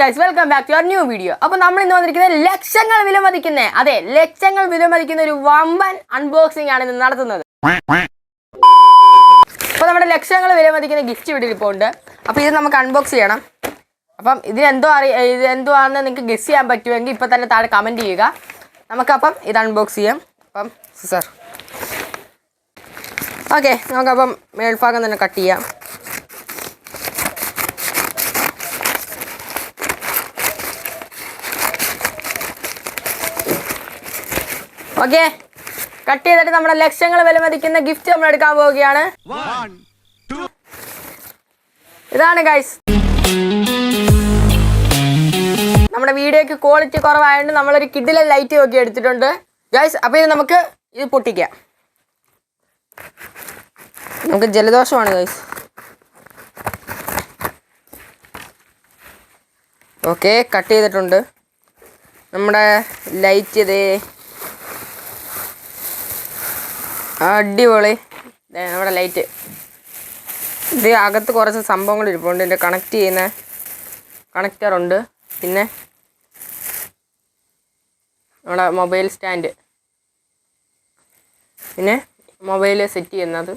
Guys welcome back to your new video അപ്പോൾ നമ്മൾ ഇന്ന് വന്നിരിക്കുന്നത് ലക്ഷങ്ങൾ വിലമതിക്കുന്ന. അതെ ലക്ഷങ്ങൾ വിലമതിക്കുന്ന ഒരു വമ്പൻ അൺബോക്സിംഗ് ആണ് ഇന്ന് നടത്തുന്നത്. അപ്പോൾ നമ്മുടെ ലക്ഷങ്ങൾ വിലമതിക്കുന്ന ഗിഫ്റ്റ് ഇവിടെ ഇപ്പോൾ ഉണ്ട് അപ്പോൾ ഇത് നമുക്ക് അൺബോക്സ് ചെയ്യണം. അപ്പം ഇതിനെന്തോ അറിയ ഇത് എന്തോ ആണെന്ന് നിങ്ങൾക്ക് ഗസ് ചെയ്യാൻ പറ്റുമെങ്കിൽ ഇപ്പോൾ തന്നെ താഴെ കമന്റ് ചെയ്യുക. നമുക്കപ്പം ഇത് അൺബോക്സ് ചെയ്യാം. അപ്പം സർ ഓക്കെ നമുക്കപ്പം മേൽഭാഗം തന്നെ കട്ട് ചെയ്യാം. ഓക്കെ കട്ട് ചെയ്തിട്ട് നമ്മുടെ ലക്ഷങ്ങൾ വിലമതിക്കുന്ന ഗിഫ്റ്റ് നമ്മൾ എടുക്കാൻ പോവുകയാണ്. ഇതാണ് ഗൈസ് നമ്മുടെ വീഡിയോക്ക് ക്വാളിറ്റി കുറവായതുകൊണ്ട് നമ്മളൊരു കിഡിലെ ലൈറ്റ് നോക്കി എടുത്തിട്ടുണ്ട്. ഗൈസ് അപ്പോൾ ഇത് നമുക്ക് ഇത് പൊട്ടിക്കാം. നമുക്ക് ജലദോഷമാണ് ഗൈസ് ഓക്കെ കട്ട് ചെയ്തിട്ടുണ്ട്. നമ്മുടെ ലൈറ്റ് ഇതേ അടിപൊളി. നമ്മുടെ ലൈറ്റ്. ഇത് അകത്ത് കുറച്ച് സംഭവങ്ങൾ ഇരിപ്പുണ്ട്. ഇതിന്റെ കണക്ട് ചെയ്യുന്ന കണക്റ്ററുണ്ട് പിന്നെ നമ്മുടെ മൊബൈൽ സ്റ്റാൻഡ് പിന്നെ മൊബൈൽ സെറ്റ് ചെയ്യുന്നത്.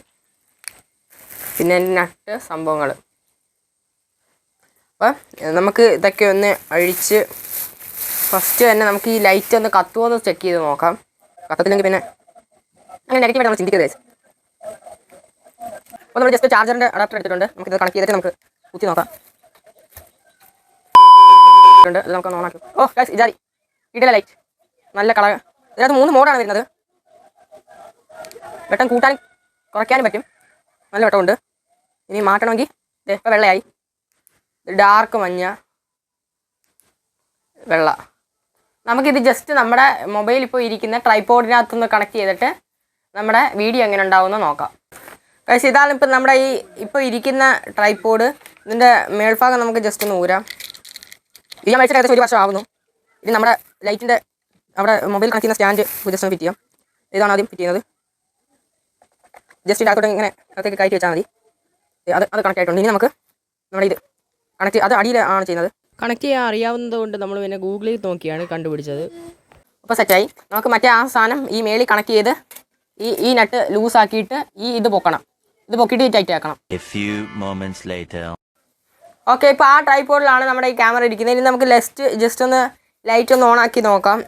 പിന്നെ എന്റെ നട്ട് സംഭവങ്ങൾ. അപ്പം നമുക്ക് ഇതൊക്കെ ഒന്ന് അഴിച്ച് ഫസ്റ്റ് തന്നെ നമുക്ക് ഈ ലൈറ്റ് ഒന്ന് കത്തുമോ എന്ന് ചെക്ക് ചെയ്ത് നോക്കാം. കത്തത്തില്ലെങ്കിൽ പിന്നെ അങ്ങനെ നെഗറ്റീവായിട്ട് നമ്മൾ guys. അപ്പോൾ നമ്മൾ ജസ്റ്റ് ചാർജറിന്റെ അഡാപ്റ്റർ എടുത്തിട്ടുണ്ട്. നമുക്ക് ഇത് കണക്ട് ചെയ്തിട്ട് നമുക്ക് കുത്തി നോക്കാം. ഉണ്ട് അത് നമുക്ക് ഓൺ ആക്കി. ഓ ഗൈസ് ഇതായി ഇടല ലൈറ്റ് നല്ല കളർ. ഇതിനകത്ത് മൂന്ന് മോഡാണ് വരുന്നത്. വെട്ടം കൂട്ടാനും കുറയ്ക്കാനും പറ്റും. നല്ല വെട്ടമുണ്ട്. ഇനി മാറ്റണമെങ്കിൽ ഇപ്പോൾ വെള്ളയായി. ഡാർക്ക് മഞ്ഞ വെള്ള. നമുക്കിത് ജസ്റ്റ് നമ്മുടെ മൊബൈൽ ഇപ്പോൾ ഇരിക്കുന്ന ട്രൈപോഡിനകത്തുനിന്ന് കണക്ട് ചെയ്തിട്ട് നമ്മുടെ വീഡിയോ എങ്ങനെ ഉണ്ടാവുമെന്ന് നോക്കാം. കഴിച്ച് ഇതാണ് ഇപ്പം നമ്മുടെ ഈ ഇപ്പോൾ ഇരിക്കുന്ന ട്രൈപ്പോഡ് ഇതിന്റെ മേൽഭാഗം നമുക്ക് ജസ്റ്റ് ഒന്ന് ഊരാം. ഇത് ഞാൻ വെച്ചിട്ട് ഏകദേശം ഒരു വർഷം ആവുന്നു. ഇത് നമ്മുടെ ലൈറ്റിന്റെ അവിടെ മൊബൈൽ കണക്ട് ചെയ്യുന്ന സ്റ്റാൻഡ് ജസ്റ്റ് ഒന്ന് ഫിറ്റ് ചെയ്യാം. ഇതാണ് ആദ്യം ഫിറ്റ് ചെയ്യുന്നത്? ജസ്റ്റ് ഇതാക്കോട്ട് ഇങ്ങനെ അകത്തേക്ക് കയറ്റി വെച്ചാൽ മതി. അത് അത് കണക്ട് ആയിട്ടുണ്ട്. ഇനി നമുക്ക് നമ്മുടെ ഇത് കണക്ട് അത് അടിയിൽ ആണ് ചെയ്യുന്നത്. കണക്ട് ചെയ്യാൻ അറിയാവുന്നത് കൊണ്ട് നമ്മൾ പിന്നെ ഗൂഗിളിൽ നോക്കിയാണ് കണ്ടുപിടിച്ചത്. അപ്പോൾ സെറ്റായി നമുക്ക് മറ്റേ ആ സാധനം ഈ മേളിൽ കണക്ട് ചെയ്ത് ഈ ഈ നട്ട് ലൂസ് ആക്കിയിട്ട് ഈ ഇത് പൊക്കണം. ഇത് പൊക്കിയിട്ട് ടൈറ്റ് ആക്കണം. A few moments later. Okay ഇപ്പോൾ ആ ട്രൈപോഡിലാണ് നമ്മുടെ ഈ ക്യാമറ ഇരിക്കുന്നത്. ഇനി നമുക്ക് ലെസ്റ്റ് ജസ്റ്റ് ഒന്ന് ലൈറ്റ് ഒന്ന് ഓൺ ആക്കി നോക്കാം.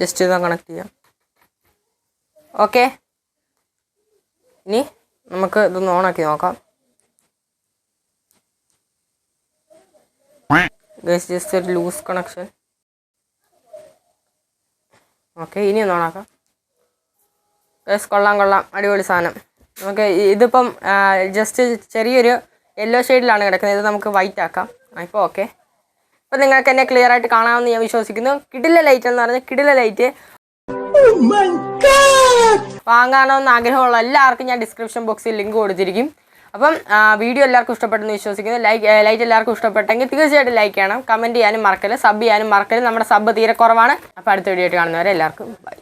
ജസ്റ്റ് ഇതാ കണക്ട് ചെയ്യാം. ഓക്കെ ഇനി നമുക്ക് ഇതൊന്ന് ഓൺ ആക്കി നോക്കാം. ജസ്റ്റ് ഒരു ലൂസ് കണക്ഷൻ ഓക്കെ ഇനി ഒന്ന് ഓണാക്കാം. യെസ് കൊള്ളാം കൊള്ളാം. അടിപൊളി സാധനം. നമുക്ക് ഇതിപ്പം ജസ്റ്റ് ചെറിയൊരു യെല്ലോ ഷെയ്ഡിലാണ് കിടക്കുന്നത്. ഇത് നമുക്ക് വൈറ്റ് ആക്കാം. ഇപ്പോൾ ഓക്കെ ഇപ്പം നിങ്ങൾക്ക് എന്നെ ക്ലിയർ ആയിട്ട് കാണാമെന്ന് ഞാൻ വിശ്വസിക്കുന്നു. കിടില ലൈറ്റ് എന്ന് പറഞ്ഞാൽ കിടില ലൈറ്റ് വാങ്ങാനോ എന്ന് ആഗ്രഹമുള്ള എല്ലാവർക്കും ഞാൻ ഡിസ്ക്രിപ്ഷൻ ബോക്സിൽ ലിങ്ക് കൊടുത്തിരിക്കും. അപ്പം വീഡിയോ എല്ലാവർക്കും ഇഷ്ടപ്പെട്ടെന്ന് വിശ്വസിക്കുന്നു. ലൈക്ക് ലൈറ്റ് എല്ലാവർക്കും ഇഷ്ടപ്പെട്ടെങ്കിൽ തീർച്ചയായിട്ടും ലൈക്ക് ചെയ്യണം. കമന്റ് ചെയ്യാനും മറക്കൽ സബ് ചെയ്യാനും മറക്കൽ നമ്മുടെ സബ് തീരെ കുറവാണ്. അപ്പോൾ അടുത്ത വീഡിയോ ആയിട്ട് കാണുന്നവരെ എല്ലാവർക്കും ബൈ.